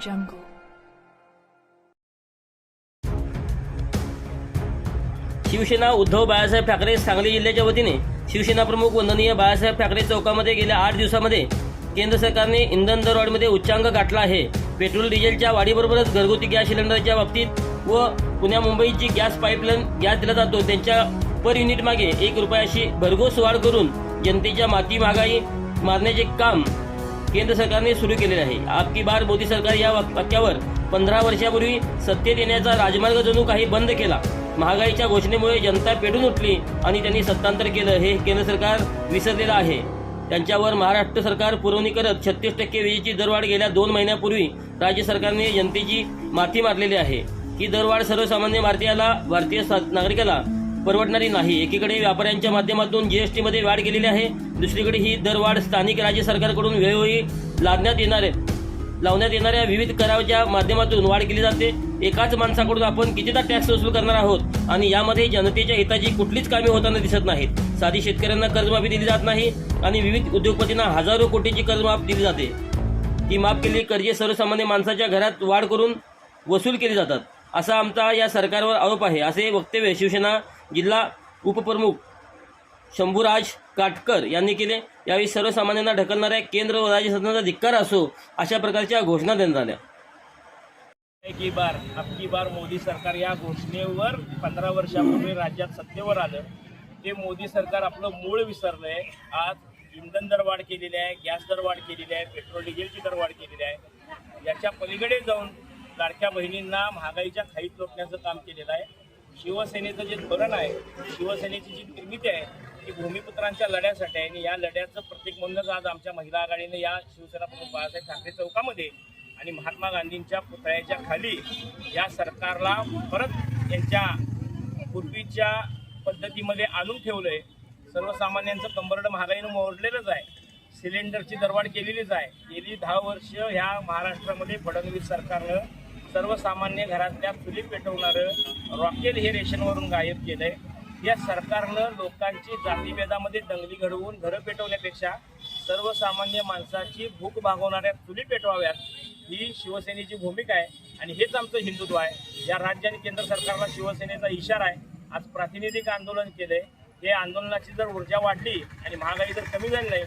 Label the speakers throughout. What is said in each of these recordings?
Speaker 1: jungle. Shiv Sena Uddhav Balasaheb Thackeray Sangli जिल्ह्याच्या वतीने शिवसेना प्रमुख वंदनीय बाळासाहेब ठाकरे चौकामध्ये गेल्या आठ दिवसामध्ये केंद्र सरकारने इंधन दरवाढीमध्ये उच्चांक गाठला आहे पेट्रोल डिझेलच्या वाढीबरोबरच घरगुती गॅस सिलेंडरच्या बाबतीत व पुण्या मुंबईची गॅस पाईपलाईन गॅस दिला जातो त्यांच्या पर युनिट मागे एक रुपयाशी भरघोस वाढ करून जनतेच्या माती महागाई मारण्याचे काम केंद्र सरकारने सुरू केलेले आहे. आपकी बार मोदी सरकार या वाक्यावर पंधरा वर्षापूर्वी सत्तेत येण्याचा राजमार्ग जणू काही बंद केला. महागाईच्या घोषणेमुळे जनता पेटून उठली आणि त्यांनी सत्तांतर केलं हे केंद्र सरकार विसरलेलं आहे. त्यांच्यावर महाराष्ट्र सरकार पुरवणी करत छत्तीस टक्के विजेची दरवाढ गेल्या दोन महिन्यापूर्वी राज्य सरकारने जनतेची माथी मारलेली आहे. ही दरवाढ सर्वसामान्य भारतीयाला भारतीय सा- नागरिकाला परवडणारी नाही. एकीकडे व्यापाऱ्यांच्या माध्यमातून जीएसटी मध्ये वाढ केलेली आहे. दुसरीकडे ही दरवाढ स्थानिक राज्य सरकारकडून वेळोवेळी लादण्यात येणारे लावण्यात येणाऱ्या विविध कराच्या माध्यमातून वाढ केली जाते. एकाच माणसाकडून आपण कितीदा टॅक्स वसूल करणार आहोत? आणि यामध्ये जनतेच्या हिताची कुठलीच कामे होताना दिसत नाहीत. साधी शेतकऱ्यांना कर्जमाफी दिली जात नाही आणि विविध उद्योगपतींना हजारो कोटीची कर्जमाफ दिली जाते. ही माफ केलेली कर्जे सर्वसामान्य माणसाच्या घरात वाढ करून वसूल केली जातात. असा आमचा या सरकारवर आरोप आहे. असे वक्तव्य शिवसेना जिल्हा उपप्रमुख शंभूराज काटकर यांनी केले. यावेळी सर्वसामान्यांना ढकलणाऱ्या केंद्र व राज्य सरकारचा धिक्कार असो अशा प्रकारच्या घोषणा देण्यात आल्या
Speaker 2: की बार अबकी बार मोदी सरकार या घोषणेवर पंधरा वर्षापूर्वी राज्यात सत्तेवर आलं. ते मोदी सरकार आपलं मूळ विसरलं आहे आज इंधन दरवाढ केलेली आहे गॅस दरवाढ केलेली आहे पेट्रोल डिझेलची दरवाढ केलेली आहे. याच्या पलीकडे जाऊन लाडक्या बहिणींना महागाईच्या खाईत लोटण्याचं काम केलेलं आहे. शिवसेनेचं जे धोरण आहे शिवसेनेची जी निर्मिती आहे ती भूमिपुत्रांच्या लढ्यासाठी आहे. आणि या लढ्याचं प्रत्येक म्हणूनच आज आमच्या महिला आघाडीने या शिवसेना प्रमुख बाळासाहेब ठाकरे चौकामध्ये आणि महात्मा गांधींच्या पुतळ्याच्या खाली या सरकारला परत त्यांच्या पूर्वीच्या पद्धतीमध्ये आणून ठेवलंय. सर्वसामान्यांचं कंबरड महागाईनं मोडलेलंच आहे. सिलेंडरची दरवाढ केलेलीच आहे. गेली दहा वर्ष ह्या महाराष्ट्रामध्ये फडणवीस सरकारनं सर्वसामान्य घरातल्या चुली पेटवणारं रॉकेल हे रेशनवरून गायब केलंय. या सरकारनं लोकांची जातीभेदामध्ये दंगली घडवून घरं पेटवण्यापेक्षा सर्वसामान्य माणसाची भूक भागवणाऱ्या चुली पेटवाव्यात ही शिवसेनेची भूमिका आहे आणि हेच आमचं हिंदुत्व आहे. या राज्य आणि केंद्र सरकारला शिवसेनेचा इशारा आहे. आज प्रातिनिधिक आंदोलन केलंय. हे आंदोलनाची जर ऊर्जा वाढली आणि महागाई जर कमी झाली नाही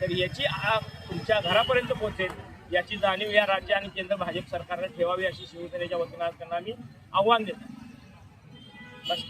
Speaker 2: तर याची आग तुमच्या घरापर्यंत पोहोचेल. याची जाणीव या राज्य आणि केंद्र भाजप सरकारने ठेवावी अशी शिवसेनेच्या वतीनं आज त्यांना आम्ही आव्हान देतो. बस.